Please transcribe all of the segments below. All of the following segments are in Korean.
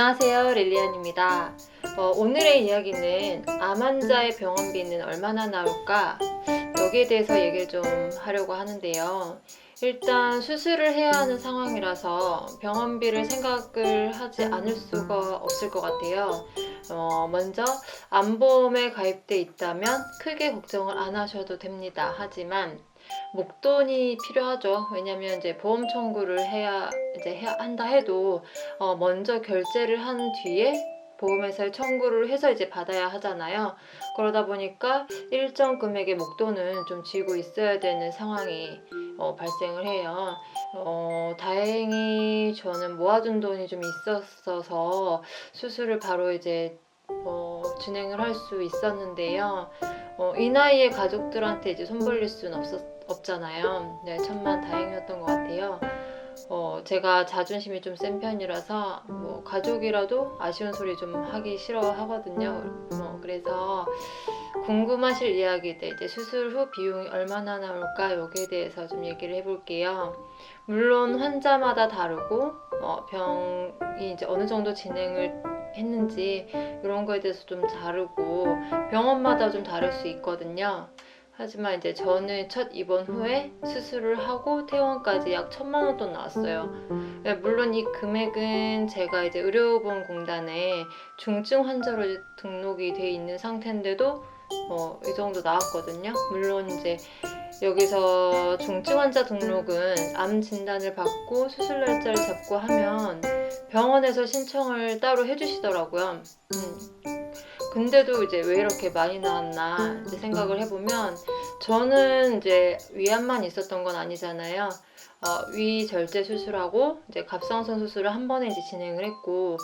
안녕하세요 릴리안입니다. 어, 오늘의 이야기는 암 환자의 병원비는 얼마나 나올까? 여기에 대해서 얘기를 좀 하려고 하는데요. 일단 수술을 해야 하는 상황이라서 병원비를 생각을 하지 않을 수가 없을 것 같아요. 어, 먼저 암보험에 가입돼 있다면 크게 걱정을 안 하셔도 됩니다. 하지만 목돈이 필요하죠. 왜냐면 이제 보험 청구를 해야 이제 해야 한다 해도 어 먼저 결제를 한 뒤에 보험회사에 청구를 해서 이제 받아야 하잖아요. 그러다 보니까 일정 금액의 목돈은 좀 쥐고 있어야 되는 상황이 어, 발생을 해요. 어, 다행히 저는 모아둔 돈이 좀 있었어서 수술을 바로 이제 어, 진행을 할 수 있었는데요. 어, 이 나이에 가족들한테 이제 손 벌릴 수는 없었, 없잖아요. 네, 천만 다행이었던 것 같아요. 어, 제가 자존심이 좀 센 편이라서 뭐 가족이라도 아쉬운 소리 좀 하기 싫어 하거든요. 어, 그래서 궁금하실 이야기들 이제 수술 후 비용이 얼마나 나올까 여기에 대해서 좀 얘기를 해볼게요. 물론 환자마다 다르고 어, 병이 이제 어느 정도 진행을 했는지 이런 거에 대해서 좀 다르고 병원마다 좀 다를 수 있거든요. 하지만 이제 저는 첫 입원 후에 수술을 하고 퇴원까지 약 천만 원 돈 나왔어요. 네, 물론 이 금액은 제가 이제 의료보험공단에 중증 환자로 등록이 돼 있는 상태인데도 어, 이 정도 나왔거든요. 물론 이제 여기서 중증 환자 등록은 암 진단을 받고 수술 날짜를 잡고 하면 병원에서 신청을 따로 해주시더라고요. 음. 근데도 이제 왜 이렇게 많이 나왔나 생각을 해보면 저는 이제 위암만 있었던 건 아니잖아요. 어, 위 절제 수술하고 이제 갑상선 수술을 한 번에 이제 진행을 했고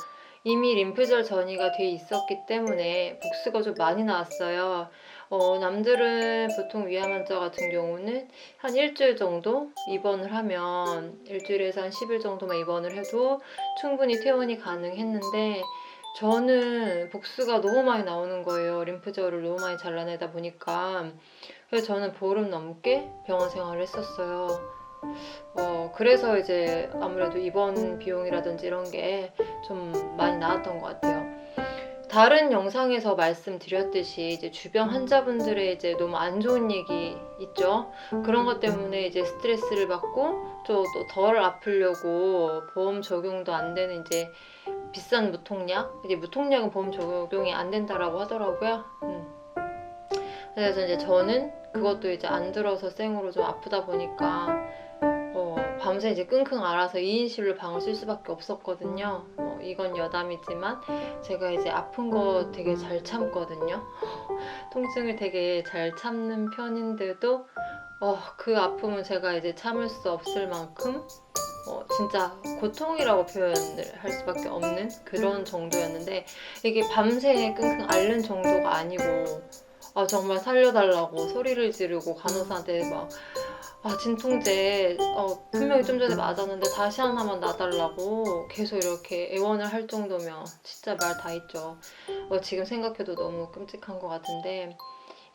이미 림프절 전이가 돼 있었기 때문에 복수가 좀 많이 나왔어요. 어, 남들은 보통 위암 환자 같은 경우는 한 일주일 정도 입원을 하면 일주일에서 한 10일 정도만 입원을 해도 충분히 퇴원이 가능했는데 저는 복수가 너무 많이 나오는 거예요. 림프절을 너무 많이 잘라내다 보니까. 그래서 저는 보름 넘게 병원 생활을 했었어요. 어, 그래서 이제 아무래도 입원 비용이라든지 이런 게 좀 많이 나왔던 것 같아요. 다른 영상에서 말씀드렸듯이 이제 주변 환자분들의 이제 너무 안 좋은 얘기 있죠. 그런 것 때문에 이제 스트레스를 받고 또 덜 아프려고 보험 적용도 안 되는 이제 비싼 무통약 이제 무통약은 보험 적용이 안 된다라고 하더라고요. 음. 그래서 이제 저는 그것도 이제 안 들어서 생으로 좀 아프다 보니까 어, 밤새 이제 끙끙 앓아서 2인실로 방을 쓸 수밖에 없었거든요. 어, 이건 여담이지만 제가 이제 아픈 거 되게 잘 참거든요. 통증을 되게 잘 참는 편인데도 어, 그 아픔은 제가 이제 참을 수 없을 만큼 어, 진짜 고통이라고 표현을 할 수밖에 없는 그런 정도였는데 이게 밤새 끙끙 앓는 정도가 아니고 아 정말 살려달라고 소리를 지르고 간호사한테 막 아, 진통제, 어, 분명히 좀 전에 맞았는데 다시 하나만 놔달라고 계속 이렇게 애원을 할 정도면 진짜 말다 했죠. 어, 지금 생각해도 너무 끔찍한 것 같은데,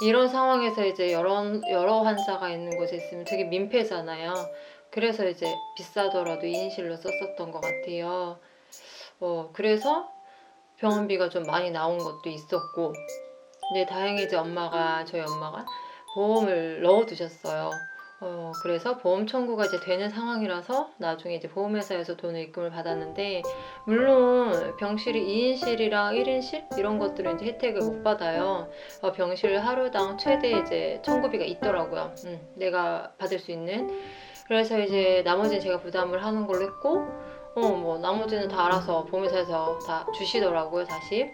이런 상황에서 이제 여러, 여러 환자가 있는 곳에 있으면 되게 민폐잖아요. 그래서 이제 비싸더라도 2인실로 썼었던 것 같아요. 어, 그래서 병원비가 좀 많이 나온 것도 있었고, 근데 다행히 이제 엄마가, 저희 엄마가 보험을 넣어두셨어요. 어, 그래서 보험 청구가 이제 되는 상황이라서 나중에 이제 보험회사에서 돈을 입금을 받았는데, 물론 병실이 2인실이랑 1인실 이런 것들은 이제 혜택을 못 받아요. 어, 병실 하루당 최대 이제 청구비가 있더라고요. 음, 내가 받을 수 있는. 그래서 이제 나머지는 제가 부담을 하는 걸로 했고, 어, 뭐 나머지는 다 알아서 보험회사에서 다 주시더라고요, 다시.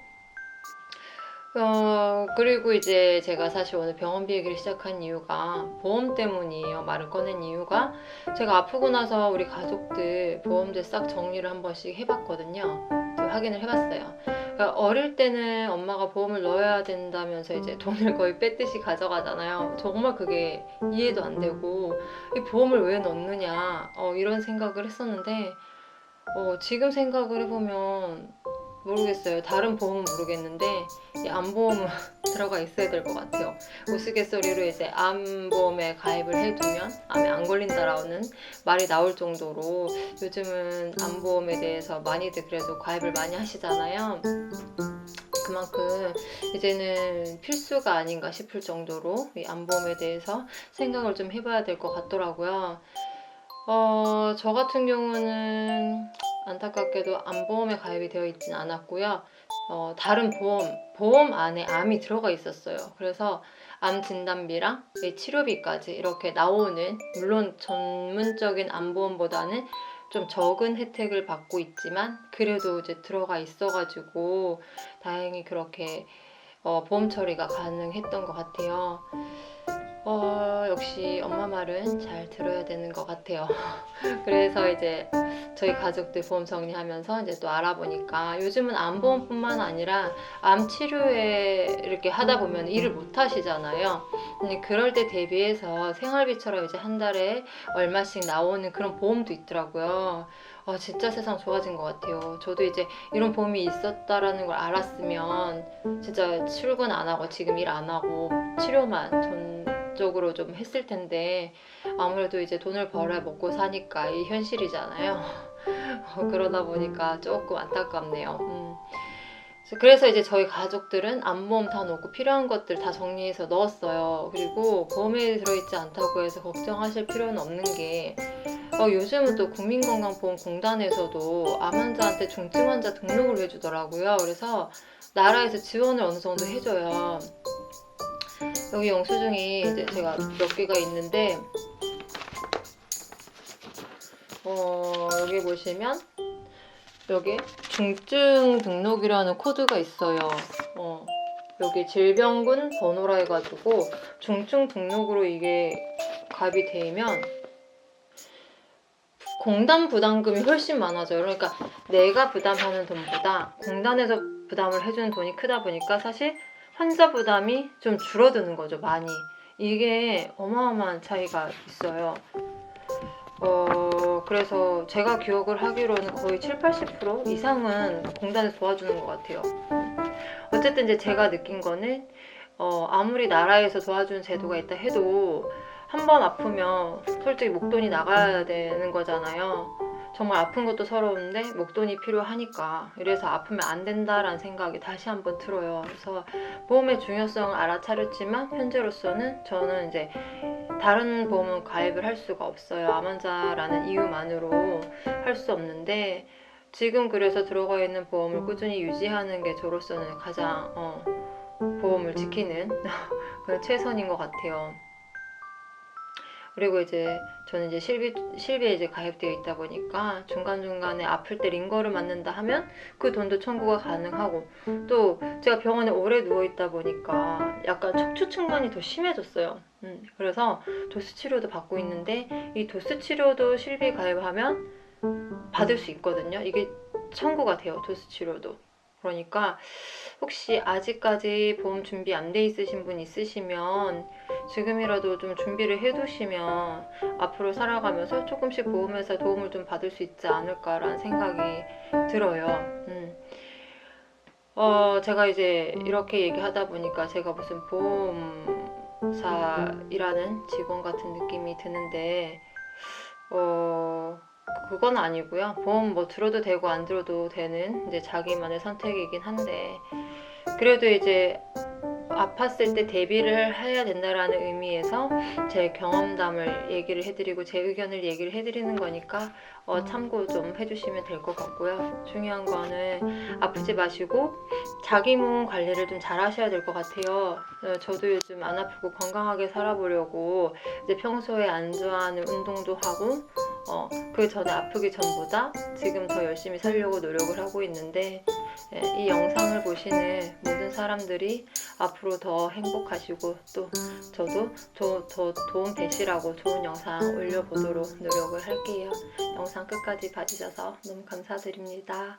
어, 그리고 이제 제가 사실 오늘 병원비 얘기를 시작한 이유가 보험 때문이에요. 말을 꺼낸 이유가 제가 아프고 나서 우리 가족들 보험들 싹 정리를 한 번씩 해봤거든요. 확인을 해봤어요. 그러니까 어릴 때는 엄마가 보험을 넣어야 된다면서 이제 돈을 거의 뺐듯이 가져가잖아요. 정말 그게 이해도 안 되고 이 보험을 왜 넣느냐 어, 이런 생각을 했었는데 어, 지금 생각을 해보면 모르겠어요. 다른 보험은 모르겠는데 이 암보험은 들어가 있어야 될 것 같아요. 우스갯소리로 이제 암보험에 가입을 해두면 암에 안 걸린다라는 말이 나올 정도로 요즘은 암보험에 대해서 많이들 그래도 가입을 많이 하시잖아요. 그만큼 이제는 필수가 아닌가 싶을 정도로 이 암보험에 대해서 생각을 좀 해봐야 될 것 같더라고요. 어, 저 같은 경우는 안타깝게도 암보험에 가입이 되어 있지는 않았고요. 어, 다른 보험, 보험 안에 암이 들어가 있었어요. 그래서 암 진단비랑 이 치료비까지 이렇게 나오는, 물론 전문적인 암보험보다는 좀 적은 혜택을 받고 있지만, 그래도 이제 들어가 있어가지고, 다행히 그렇게 어, 보험 처리가 가능했던 것 같아요. 어, 역시 엄마 말은 잘 들어야 되는 것 같아요. 그래서 이제 저희 가족들 보험 정리하면서 이제 또 알아보니까 요즘은 암보험뿐만 아니라 암 치료에 이렇게 하다 보면 일을 못 하시잖아요. 근데 그럴 때 대비해서 생활비처럼 이제 한 달에 얼마씩 나오는 그런 보험도 있더라고요. 아, 진짜 세상 좋아진 것 같아요. 저도 이제 이런 보험이 있었다라는 걸 알았으면 진짜 출근 안 하고 지금 일 안 하고 치료만 전 적으로 좀 했을 텐데 아무래도 이제 돈을 벌어 먹고 사니까 이 현실이잖아요. 어, 그러다 보니까 조금 안타깝네요. 음. 그래서- 이제 저희 가족들은 암보험 다 넣고 필요한 것들 다 정리해서 넣었어요. 그리고 보험에 들어있지 않다고 해서 걱정하실 필요는 없는 게 어, 요즘은 또 국민건강보험공단에서도 암 환자한테 중증 환자 등록을 해주더라고요. 그래서 나라에서 지원을 어느 정도 해줘요. 여기 영수증이 이제 제가 몇 개가 있는데 어, 여기 보시면 여기 중증 등록이라는 코드가 있어요. 어, 여기 질병군 번호라 해가지고 중증 등록으로 이게 가입이 되면 공단 부담금이 훨씬 많아져요. 그러니까 내가 부담하는 돈보다 공단에서 부담을 해주는 돈이 크다 보니까 사실 환자 부담이 좀 줄어드는 거죠, 많이. 이게 어마어마한 차이가 있어요. 어, 그래서 제가 기억을 하기로는 거의 7, 80% 이상은 공단에서 도와주는 것 같아요. 어쨌든 이제 제가 느낀 거는 어, 아무리 나라에서 도와주는 제도가 있다 해도 한 번 아프면 솔직히 목돈이 나가야 되는 거잖아요. 정말 아픈 것도 서러운데 목돈이 필요하니까 이래서 아프면 안 된다라는 생각이 다시 한번 들어요. 그래서 보험의 중요성을 알아차렸지만 현재로서는 저는 이제 다른 보험은 가입을 할 수가 없어요. 암 환자라는 이유만으로 할 수 없는데 지금 그래서 들어가 있는 보험을 꾸준히 유지하는 게 저로서는 가장 어, 보험을 지키는 그런 최선인 것 같아요. 그리고 이제 저는 이제 실비 실비에 이제 가입되어 있다 보니까 중간 중간에 아플 때 링거를 맞는다 하면 그 돈도 청구가 가능하고 또 제가 병원에 오래 누워 있다 보니까 약간 척추 측만이 더 심해졌어요. 음, 그래서 도수 치료도 받고 있는데 이 도수 치료도 실비 가입하면 받을 수 있거든요. 이게 청구가 돼요. 도수 치료도. 그러니까 혹시 아직까지 보험 준비 안 돼 있으신 분 있으시면 지금이라도 좀 준비를 해두시면 앞으로 살아가면서 조금씩 보험에서 도움을 좀 받을 수 있지 않을까라는 생각이 들어요. 음. 어, 제가 이제 이렇게 얘기하다 보니까 제가 무슨 보험사이라는 직원 같은 느낌이 드는데, 어, 그건 아니고요. 보험 뭐 들어도 되고 안 들어도 되는 이제 자기만의 선택이긴 한데, 그래도 이제 아팠을 때 대비를 해야 된다라는 의미에서 제 경험담을 얘기를 해드리고 제 의견을 얘기를 해드리는 거니까 어, 참고 좀 해주시면 될 것 같고요. 중요한 거는 아프지 마시고 자기 몸 관리를 좀 잘 하셔야 될 것 같아요. 어, 저도 요즘 안 아프고 건강하게 살아보려고 이제 평소에 안 좋아하는 운동도 하고 어, 그 전에 아프기 전보다 지금 더 열심히 살려고 노력을 하고 있는데 예, 이 영상을 보시는 모든 사람들이 앞으로 더 행복하시고 또 저도 더, 더 도움 되시라고 좋은 영상 올려보도록 노력을 할게요. 영상 끝까지 봐주셔서 너무 감사드립니다.